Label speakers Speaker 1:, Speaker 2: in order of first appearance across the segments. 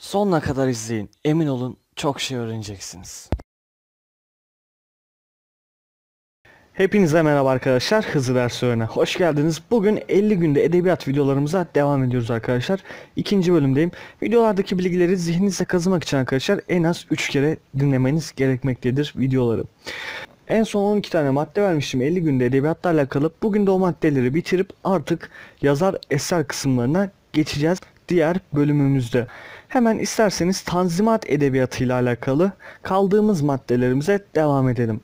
Speaker 1: Sonuna kadar izleyin. Emin olun çok şey öğreneceksiniz. Hepinize merhaba arkadaşlar. Hızlı ders. Hoş geldiniz. Bugün 50 günde edebiyat videolarımıza devam ediyoruz arkadaşlar. İkinci bölümdeyim. Videolardaki bilgileri zihninizde kazımak için arkadaşlar en az 3 kere dinlemeniz gerekmektedir videoları. En son 12 tane madde vermiştim 50 günde edebiyatla alakalı. Bugün de o maddeleri bitirip artık yazar eser kısımlarına geçeceğiz diğer bölümümüzde. Hemen isterseniz Tanzimat Edebiyatı ile alakalı kaldığımız maddelerimize devam edelim.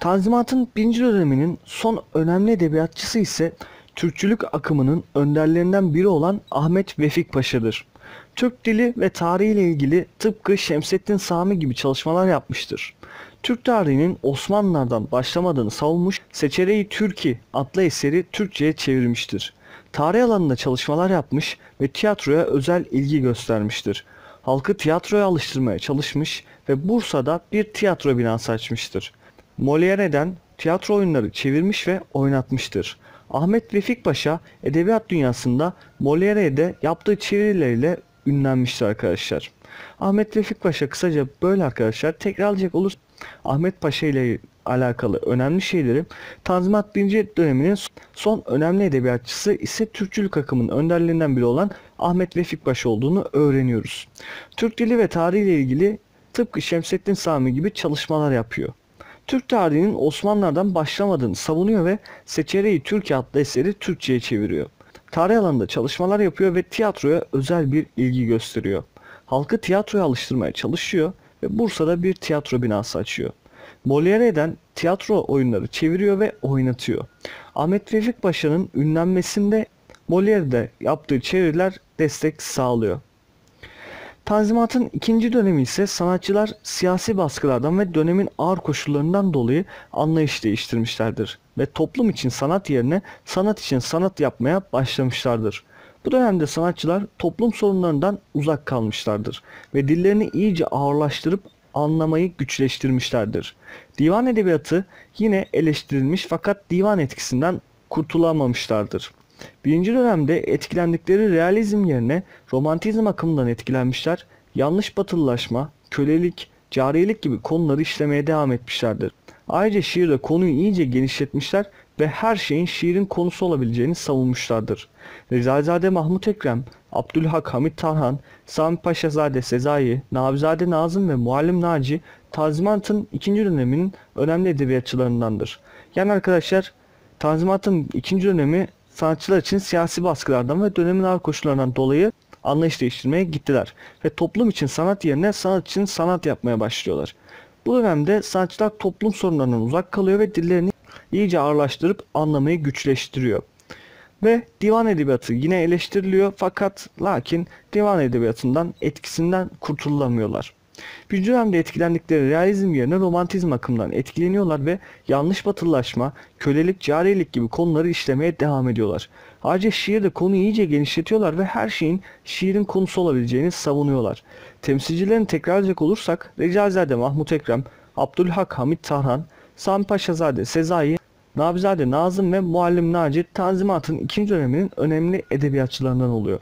Speaker 1: Tanzimat'ın birinci döneminin son önemli edebiyatçısı ise Türkçülük akımının önderlerinden biri olan Ahmet Vefik Paşa'dır. Türk dili ve tarihi ile ilgili tıpkı Şemsettin Sami gibi çalışmalar yapmıştır. Türk tarihinin Osmanlılardan başlamadığını savunmuş, Seçere-i Türki adlı eseri Türkçe'ye çevirmiştir. Tarih alanında çalışmalar yapmış ve tiyatroya özel ilgi göstermiştir. Halkı tiyatroya alıştırmaya çalışmış ve Bursa'da bir tiyatro binası açmıştır. Molière'den tiyatro oyunları çevirmiş ve oynatmıştır. Ahmet Vefik Paşa edebiyat dünyasında Molière'de yaptığı çevirileriyle ünlenmiştir arkadaşlar. Ahmet Vefik Paşa kısaca böyle arkadaşlar tekrarlayacak olur. Ahmet Paşa ile alakalı önemli şeyleri Tanzimat 1. döneminin son önemli edebiyatçısı ise Türkçülük akımının önderlerinden biri olan Ahmet Vefik Paşa olduğunu öğreniyoruz. Türk dili ve tarihi ile ilgili tıpkı Şemsettin Sami gibi çalışmalar yapıyor. Türk tarihinin Osmanlılardan başlamadığını savunuyor ve Seçere-i Türkiye adlı eseri Türkçe'ye çeviriyor. Tarih alanında çalışmalar yapıyor ve tiyatroya özel bir ilgi gösteriyor. Halkı tiyatroya alıştırmaya çalışıyor ve Bursa'da bir tiyatro binası açıyor. Molière'den tiyatro oyunları çeviriyor ve oynatıyor. Ahmet Vefik Paşa'nın ünlenmesinde Molière'de yaptığı çeviriler destek sağlıyor. Tanzimat'ın ikinci dönemi ise sanatçılar siyasi baskılardan ve dönemin ağır koşullarından dolayı anlayış değiştirmişlerdir ve toplum için sanat yerine sanat için sanat yapmaya başlamışlardır. Bu dönemde sanatçılar toplum sorunlarından uzak kalmışlardır ve dillerini iyice ağırlaştırıp anlamayı güçleştirmişlerdir. Divan edebiyatı yine eleştirilmiş fakat divan etkisinden kurtulamamışlardır. Birinci dönemde etkilendikleri realizm yerine romantizm akımından etkilenmişler, yanlış batılılaşma, kölelik, cariyelik gibi konuları işlemeye devam etmişlerdir. Ayrıca şiirde konuyu iyice genişletmişler ve her şeyin şiirin konusu olabileceğini savunmuşlardır. Rezalzade Mahmut Ekrem, Abdülhak Hamit Tarhan, Sami Paşazade Sezai, Nabizade Nazım ve Muallim Naci Tanzimat'ın ikinci döneminin önemli edebiyatçılarındandır. Yani arkadaşlar Tanzimat'ın ikinci dönemi sanatçılar için siyasi baskılardan ve dönemin ağır koşullarından dolayı anlayış değiştirmeye gittiler. Ve toplum için sanat yerine sanat için sanat yapmaya başlıyorlar. Bu dönemde sanatçılar toplum sorunlarından uzak kalıyor ve dillerini iyice ağırlaştırıp anlamayı güçleştiriyor. Ve divan edebiyatı yine eleştiriliyor fakat lakin divan edebiyatından etkisinden kurtulamıyorlar. Bir dönemde etkilendikleri realizm yerine romantizm akımından etkileniyorlar ve yanlış batılılaşma, kölelik, cariyelik gibi konuları işlemeye devam ediyorlar. Ayrıca şiirde konuyu iyice genişletiyorlar ve her şeyin şiirin konusu olabileceğini savunuyorlar. Temsilcilerini tekrarlayacak olursak Recazade Mahmut Ekrem, Abdülhak Hamit Tarhan, Sami Paşazade Sezai, Nabizade Nazım ve Muallim Naci Tanzimat'ın ikinci döneminin önemli edebiyatçılarından oluyor.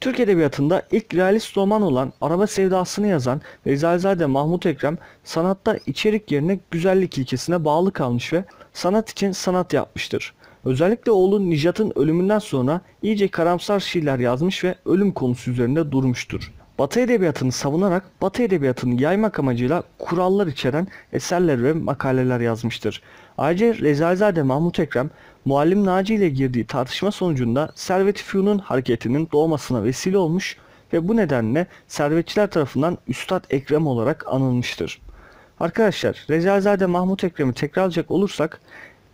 Speaker 1: Türk Edebiyatı'nda ilk realist roman olan Araba Sevdası'nı yazan Rezalzade Mahmut Ekrem sanatta içerik yerine güzellik ilkesine bağlı kalmış ve sanat için sanat yapmıştır. Özellikle oğlu Nijat'ın ölümünden sonra iyice karamsar şiirler yazmış ve ölüm konusu üzerinde durmuştur. Batı edebiyatını savunarak Batı edebiyatını yaymak amacıyla kurallar içeren eserler ve makaleler yazmıştır. Ayrıca Rezalzade Mahmut Ekrem, Muallim Naci ile girdiği tartışma sonucunda Servet-i Fünun hareketinin doğmasına vesile olmuş ve bu nedenle servetçiler tarafından Üstad Ekrem olarak anılmıştır. Arkadaşlar Rezalzade Mahmut Ekrem'i tekrarlayacak olursak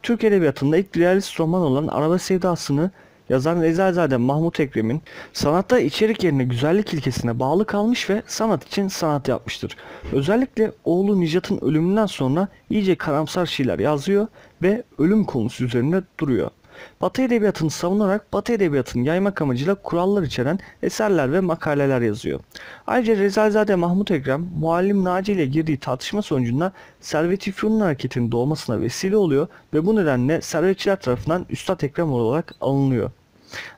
Speaker 1: Türk Edebiyatı'nda ilk realist roman olan Araba Sevdası'nı yazan Rezalzade Mahmut Ekrem'in sanatta içerik yerine güzellik ilkesine bağlı kalmış ve sanat için sanat yapmıştır. Özellikle oğlu Nicat'ın ölümünden sonra iyice karamsar şeyler yazıyor ve ölüm konusu üzerinde duruyor. Batı edebiyatını savunarak Batı edebiyatını yaymak amacıyla kurallar içeren eserler ve makaleler yazıyor. Ayrıca Rezalzade Mahmut Ekrem, Muallim Naci ile girdiği tartışma sonucunda Servet-i hareketinin doğmasına vesile oluyor ve bu nedenle servetçiler tarafından Üstad Ekrem olarak alınıyor.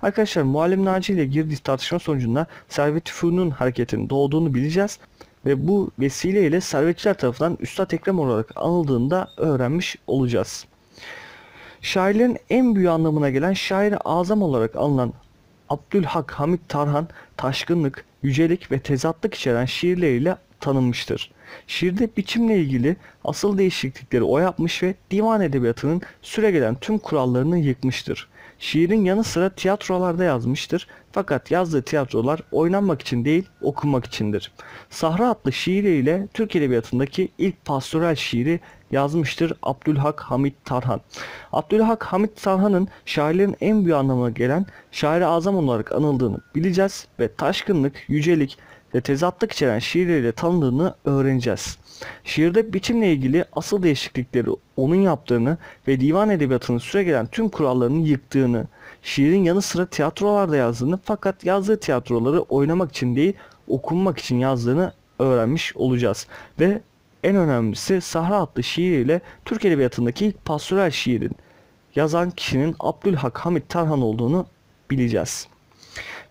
Speaker 1: Arkadaşlar Muallim Naci ile girdiği tartışma sonucunda Servet-i hareketinin doğduğunu bileceğiz ve bu vesileyle servetçiler tarafından Üstad Ekrem olarak anıldığını da öğrenmiş olacağız. Şairlerin en büyük anlamına gelen şair azam olarak anılan Abdülhak Hamit Tarhan taşkınlık, yücelik ve tezatlık içeren şiirleriyle tanınmıştır. Şiirde biçimle ilgili asıl değişiklikleri o yapmış ve divan edebiyatının süregelen tüm kurallarını yıkmıştır. Şiirin yanı sıra tiyatrolarda yazmıştır fakat yazdığı tiyatrolar oynanmak için değil okunmak içindir. Sahra adlı şiiriyle Türk Edebiyatı'ndaki ilk pastoral şiiri yazmıştır Abdülhak Hamit Tarhan. Abdülhak Hamit Tarhan'ın şairlerin en büyük anlamına gelen şair azam olarak anıldığını bileceğiz ve taşkınlık, yücelik ve tezatlık içeren şiirleriyle tanındığını öğreneceğiz. Şiirde biçimle ilgili asıl değişiklikleri onun yaptığını ve divan edebiyatının süregelen tüm kurallarını yıktığını, şiirin yanı sıra tiyatrolarda yazdığını fakat yazdığı tiyatroları oynamak için değil okunmak için yazdığını öğrenmiş olacağız. Ve en önemlisi Sahra adlı şiiriyle Türk Edebiyatı'ndaki ilk pastoral şiirin yazan kişinin Abdülhak Hamit Tarhan olduğunu bileceğiz.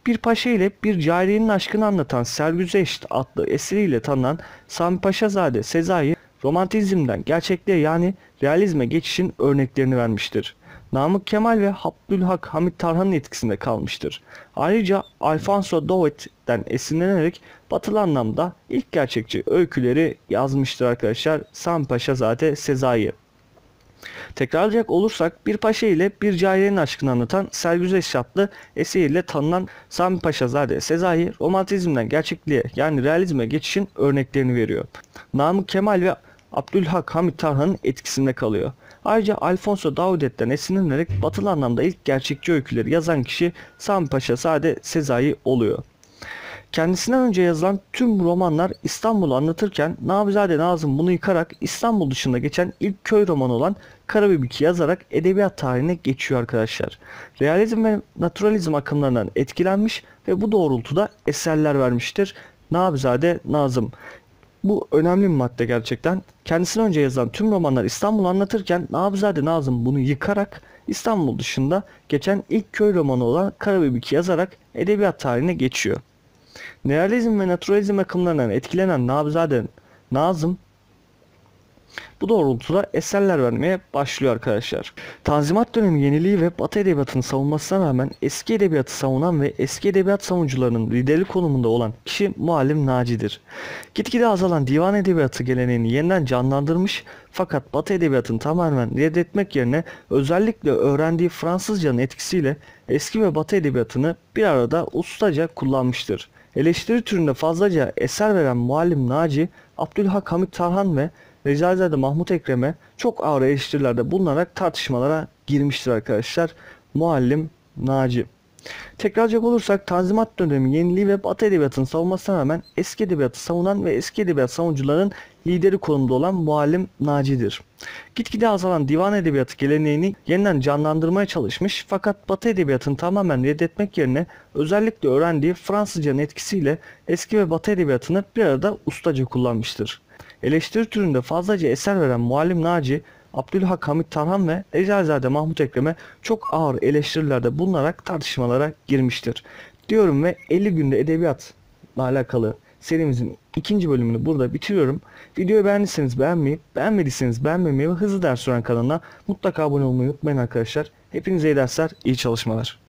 Speaker 1: Bir paşa ile bir cariyenin aşkını anlatan Sergüzeşt adlı eseriyle tanınan Sami Paşazade Sezai romantizmden gerçekliğe yani realizme geçişin örneklerini vermiştir. Namık Kemal ve Abdülhak Hamit Tarhan'ın etkisinde kalmıştır. Ayrıca Alfonso Dauet'ten esinlenerek batılı anlamda ilk gerçekçi öyküleri yazmıştır arkadaşlar Sami Paşazade Sezai. Tekrarlayacak olursak bir paşa ile bir cariyenin aşkını anlatan Sergüzeş Şatlı eseriyle tanınan Sami Paşazade Sezai romantizmden gerçekliğe yani realizme geçişin örneklerini veriyor. Namık Kemal ve Abdülhak Hamit Tarhan'ın etkisinde kalıyor. Ayrıca Alfonso Daudet'ten esinlenerek batılı anlamda ilk gerçekçi öyküleri yazan kişi Sami Paşa Sade Sezai oluyor. Kendisinden önce yazılan tüm romanlar İstanbul'u anlatırken Nabizade Nazım bunu yıkarak İstanbul dışında geçen ilk köy romanı olan Karabibik'i yazarak edebiyat tarihine geçiyor arkadaşlar. Realizm ve naturalizm akımlarından etkilenmiş ve bu doğrultuda eserler vermiştir. Nabizade Nazım. Bu önemli bir madde gerçekten. Kendisinden önce yazılan tüm romanlar İstanbul'u anlatırken Nabizade Nazım bunu yıkarak İstanbul dışında geçen ilk köy romanı olan Karabibik'i yazarak edebiyat tarihine geçiyor. Nerealizm ve naturalizm akımlarından etkilenen Nabzade Nazım bu doğrultuda eserler vermeye başlıyor arkadaşlar. Tanzimat dönemi yeniliği ve Batı edebiyatını savunmasına rağmen eski edebiyatı savunan ve eski edebiyat savunucularının liderlik konumunda olan kişi Muallim Naci'dir. Gitgide azalan divan edebiyatı geleneğini yeniden canlandırmış fakat Batı edebiyatını tamamen reddetmek yerine özellikle öğrendiği Fransızcanın etkisiyle eski ve Batı edebiyatını bir arada ustaca kullanmıştır. Eleştiri türünde fazlaca eser veren Muallim Naci, Abdülhak Hamit Tarhan ve Recaizade Mahmut Ekrem'e çok ağır eleştirilerde bulunarak tartışmalara girmiştir arkadaşlar. Muallim Naci. Tekrarcak olursak Tanzimat dönemi yeniliği ve Batı edebiyatını savunmasına rağmen eski edebiyatı savunan ve eski edebiyat savunucuların lideri konumda olan Muallim Naci'dir. Gitgide azalan divan edebiyatı geleneğini yeniden canlandırmaya çalışmış fakat Batı edebiyatını tamamen reddetmek yerine özellikle öğrendiği Fransızcanın etkisiyle eski ve Batı edebiyatını bir arada ustaca kullanmıştır. Eleştiri türünde fazlaca eser veren Muallim Naci, Abdülhak Hamit Tarhan ve Ecazade Mahmut Ekrem'e çok ağır eleştirilerde bulunarak tartışmalara girmiştir. Diyorum ve 50 günde edebiyatla alakalı serimizin ikinci bölümünü burada bitiriyorum. Videoyu beğendiyseniz beğenmeyi, beğenmediyseniz beğenmemeyi ve hızlı ders öğren kanalına mutlaka abone olmayı unutmayın arkadaşlar. Hepinize iyi dersler, iyi çalışmalar.